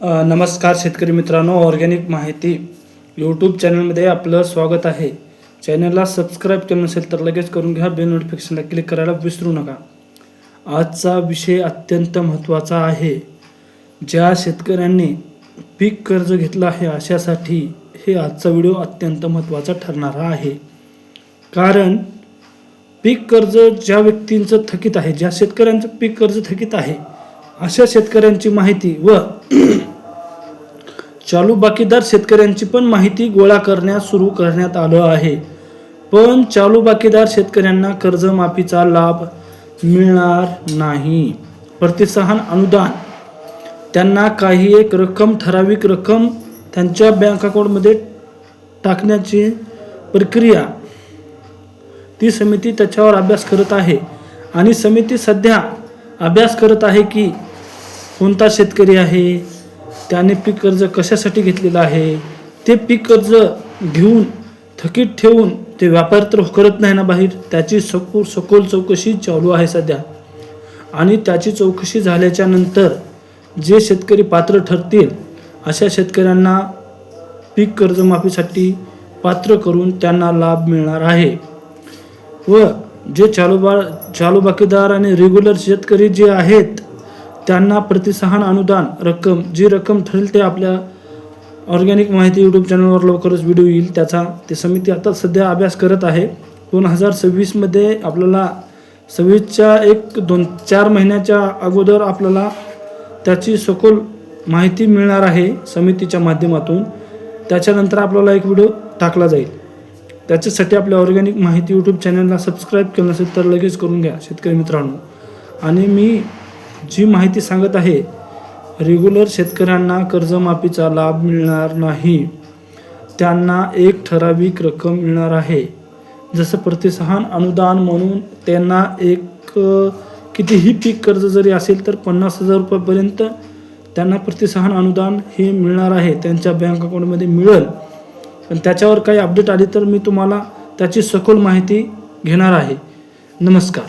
नमस्कार शेतकरी मित्रांनो ऑर्गॅनिक माहिती यूट्यूब चॅनलमध्ये आपलं स्वागत आहे. चॅनलला सबस्क्राईब केलं नसेल तर लगेच करून घ्या बेल नोटिफिकेशनला क्लिक करायला विसरू नका. आजचा विषय अत्यंत महत्त्वाचा आहे. ज्या शेतकऱ्यांनी पीक कर्ज घेतलं आहे अशासाठी हे आजचा व्हिडिओ अत्यंत महत्त्वाचा ठरणारा आहे. कारण पीक कर्ज ज्या व्यक्तींचं थकीत आहे ज्या शेतकऱ्यांचं पीक कर्ज थकीत आहे अशा शेतकऱ्यांची माहिती व चालू बाकीदार शेतकऱ्यांची पण माहिती गोळा करण्यास सुरू करण्यात आलं आहे. पण चालू बाकीदार शेतकऱ्यांना कर्जमाफीचा लाभ मिळणार नाही. प्रतिसहान अनुदान. त्यांना काही एक रक्कम ठराविक रक्कम त्यांच्या बँक अकाउंटमध्ये टाकण्याची प्रक्रिया. ती समिती त्याच्यावर अभ्यास करत आहे. आणि समिती सध्या अभ्यास करत आहे की कोणता शेतकरी आहे? त्याने पीक कर्ज कशासाठी घेतलेलं आहे? ते पीक कर्ज घेऊन थकीत ठेवून ते व्यापार तर करत नाही ना बाहेर? त्याची सखोल सखोल चौकशी चालू आहे सध्या. आणि त्याची चौकशी झाल्याच्यानंतर जे शेतकरी पात्र ठरतील अशा शेतकऱ्यांना पीक कर्जमाफीसाठी पात्र करून त्यांना लाभ मिळणार आहे. व जे चालू बा चालू बाकीदार आणि रेग्युलर शेतकरी जे आहेत त्यांना प्रतिसहान अनुदान रक्कम जी रक्कम ठरेल ते आपल्या ऑर्गॅनिक माहिती यूट्यूब चॅनलवर लवकरच व्हिडिओ येईल. त्याचा ते समिती आता सध्या अभ्यास करत आहे. दोन हजार सव्वीसमध्ये आपल्याला सव्वीसच्या एक दोन चार महिन्याच्या अगोदर आपल्याला त्याची सखोल माहिती मिळणार आहे समितीच्या माध्यमातून. त्याच्यानंतर आपल्याला एक व्हिडिओ टाकला जाईल. त्याच्यासाठी आपल्या ऑर्गॅनिक माहिती यूट्यूब चॅनलला सबस्क्राईब केलं नसेल तर लगेच करून घ्या शेतकरी मित्रांनो. आणि मी जी माहिती सांगत आहे रेग्युलर शेतकऱ्यांना कर्जमाफीचा लाभ मिळणार नाही. त्यांना एक ठराविक रक्कम मिळणार आहे. जसं प्रतिसहान अनुदान म्हणून त्यांना एक कितीही पीक कर्ज जरी असेल तर पन्नास हजार रुपयापर्यंत त्यांना प्रतिसहान अनुदान हे मिळणार आहे. त्यांच्या बँक अकाउंटमध्ये मिळेल. पण त्याच्यावर काही अपडेट आली तर मी तुम्हाला त्याची सखोल माहिती घेणार आहे. नमस्कार.